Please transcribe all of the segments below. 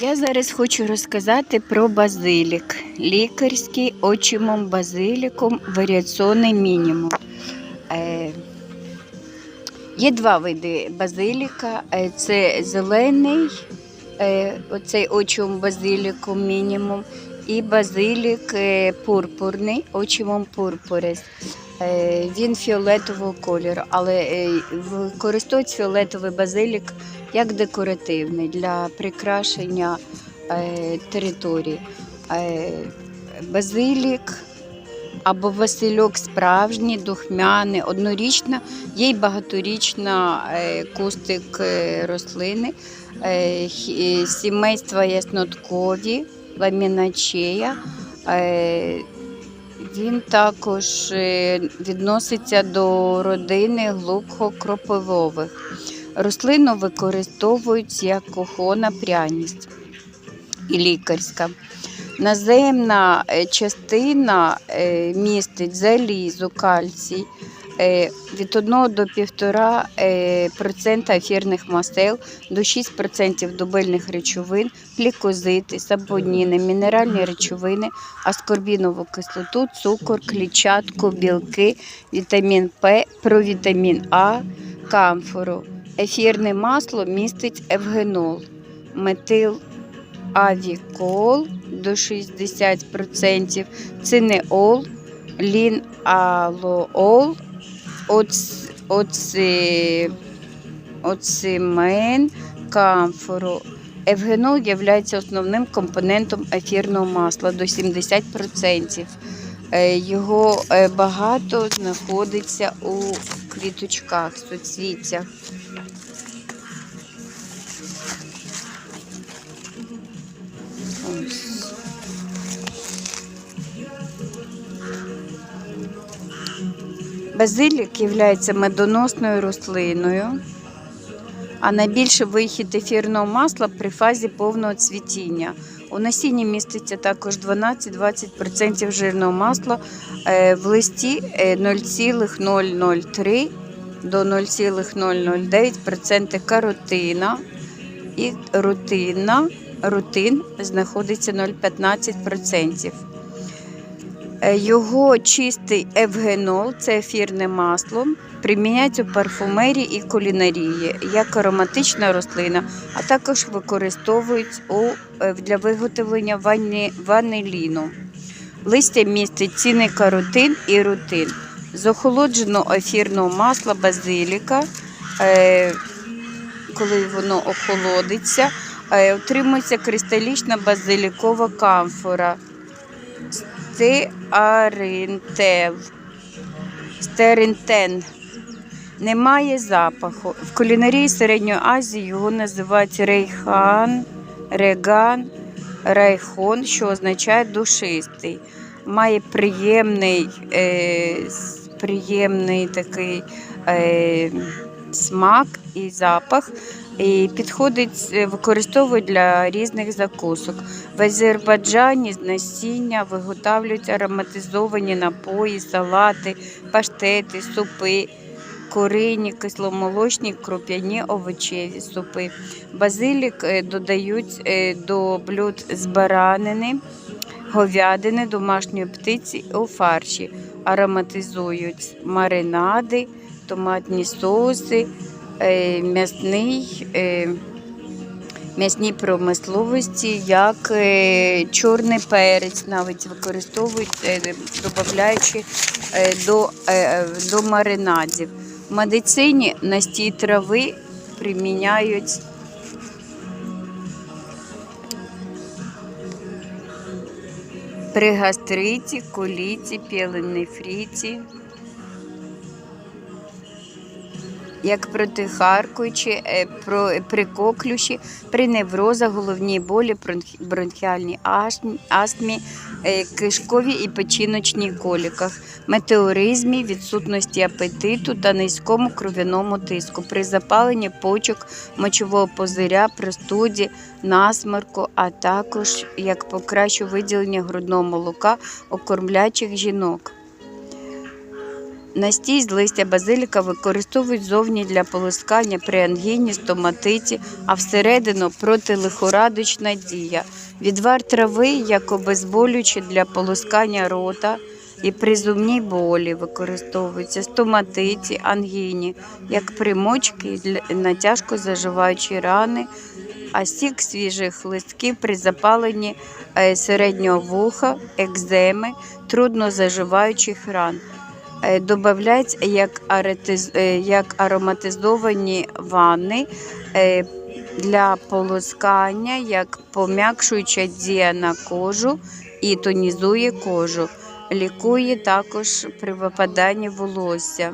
Я зараз хочу розказати про базилік. Лікарський очимом базиліком варіаційний мінімум. Е, є два види базиліка. Е, це зелений, е, оцей очимом базиліком мінімум, і базилік е, пурпурний, очимом пурпурис. Е, він фіолетового кольору, але е, використовують фіолетовий базилік як декоративний для прикрашення е, території. Базилік або васильок справжній, духмяний, однорічна, є й багаторічна кустик рослини, сімейства ясноткові, ламіначея. Він також е, відноситься до родини глухокропивових. Рослину використовують як кохона пряність і лікарська. Наземна е, частина е, містить залізо, кальцій від 1 до 1,5% е, ефірних масел, до 6% дубильних речовин, глікозити, сабоніни, мінеральні речовини, аскорбінову кислоту, цукор, клітчатку, білки, вітамін П, провітамін А, камфору. Ефірне масло містить евгенол, метил авікол до 60%, цинеол, ліналоол, оц, оци, оцимен, камфору. Евгенол є основним компонентом ефірного масла до 70%. Е, Його е, багато знаходиться у квіточках, суцвіттях. Базилік є медоносною рослиною, а найбільший вихід ефірного масла при фазі повного цвітіння. У насінні міститься також 12-20% жирного масла, е, в листі е, 0,003 до 0,009% каротина і рутина, рутин знаходиться 0,15%. Е, Його чистий евгенол, це ефірне масло, приміняють у парфумерії і кулінарії як ароматична рослина, а також використовують у, е, для виготовлення вані, ваниліну. Листя містить цінний каротин і рутин. З охолодженого ефірного масла базиліка, е, коли воно охолодиться, отримується кристалічна базилікова камфора стеаринтел. Стеринтен. Немає запаху. В кулінарії Середньої Азії його називають рейхан, реган, райхон, що означає душистий. Має приємний, е, приємний такий е, смак і запах. І підходить, е, використовують для різних закусок. В Азербайджані з насіння виготовлюють ароматизовані напої, салати, паштети, супи, курині, кисломолочні, круп'яні овочеві супи. Базилік е, додають е, до блюд з баранини, говядини, домашньої птиці у фарші. Ароматизують маринади, томатні соуси, е, м'ясний. е, м'ясній промисловості, як е, чорний перець навіть використовують, додаючи до, до маринадів. В медицині настій трави приміняють при гастриті, коліті, піленефріті. Як протихаркуючі, е, при коклюші, при неврозах, головній болі, бронхіальній астмі- е, і печіночній коліках, метеоризмі, відсутності апетиту та низькому кров'яному тиску, при запаленні почок, мочового позиря, простуді, насморку, а також як покращу виділення грудного молока у кормлячих жінок. Настій з листя базиліка використовують зовні для полоскання при ангіні, стоматиті, а всередину протилихорадочна дія. Відвар трави як обезболююче для полоскання рота і при зубній болі використовується стоматиті, ангіні, як примочки на тяжко заживаючі рани, а сік свіжих листків при запаленні е, середнього вуха, екземи, трудно заживаючих ран. Е, Добавляють як, е, як ароматизовані ванни е, для полоскання, як пом'якшуюча дія на кожу і тонізує кожу. Лікує також при випаданні волосся.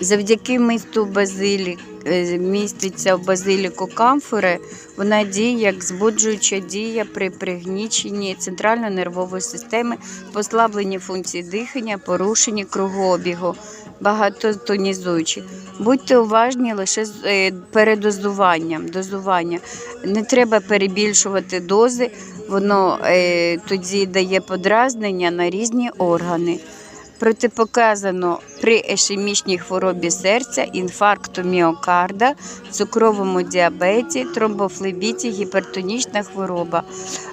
Завдяки місту базилік, е, міститься в базиліку камфори, вона діє як збуджуюча дія при пригніченні центрально-нервової системи, послабленні функцій дихання, порушенні кругообігу, багатотонізуючі. Будьте уважні лише з е, передозуванням. Дозування. Не треба перебільшувати дози, воно е, тоді дає подразнення на різні органи. Протипоказано при ешемічній хворобі серця, інфаркту міокарда, цукровому діабеті, тромбофлебіті, гіпертонічна хвороба.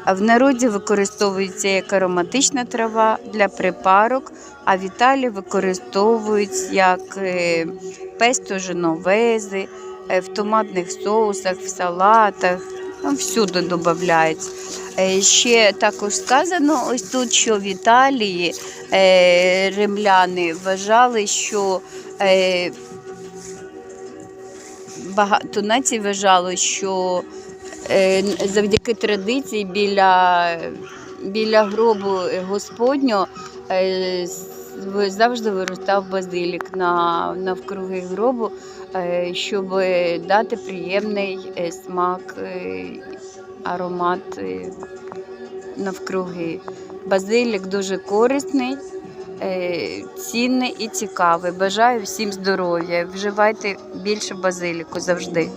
В народі використовується як ароматична трава для припарок, а в Італії використовують як е, песто женовези, е, в томатних соусах, в салатах. Всюди додається. Е, Ще також сказано ось тут, що в Італії е, римляни вважали, що е, багато націй вважало, що завдяки традиції біля, біля гробу Господнього завжди виростав базилік на, навкруги гробу, щоб дати приємний е, смак, е, аромат е, навкруги. Базилік дуже корисний, е, цінний і цікавий. Бажаю всім здоров'я. Вживайте більше базиліку завжди.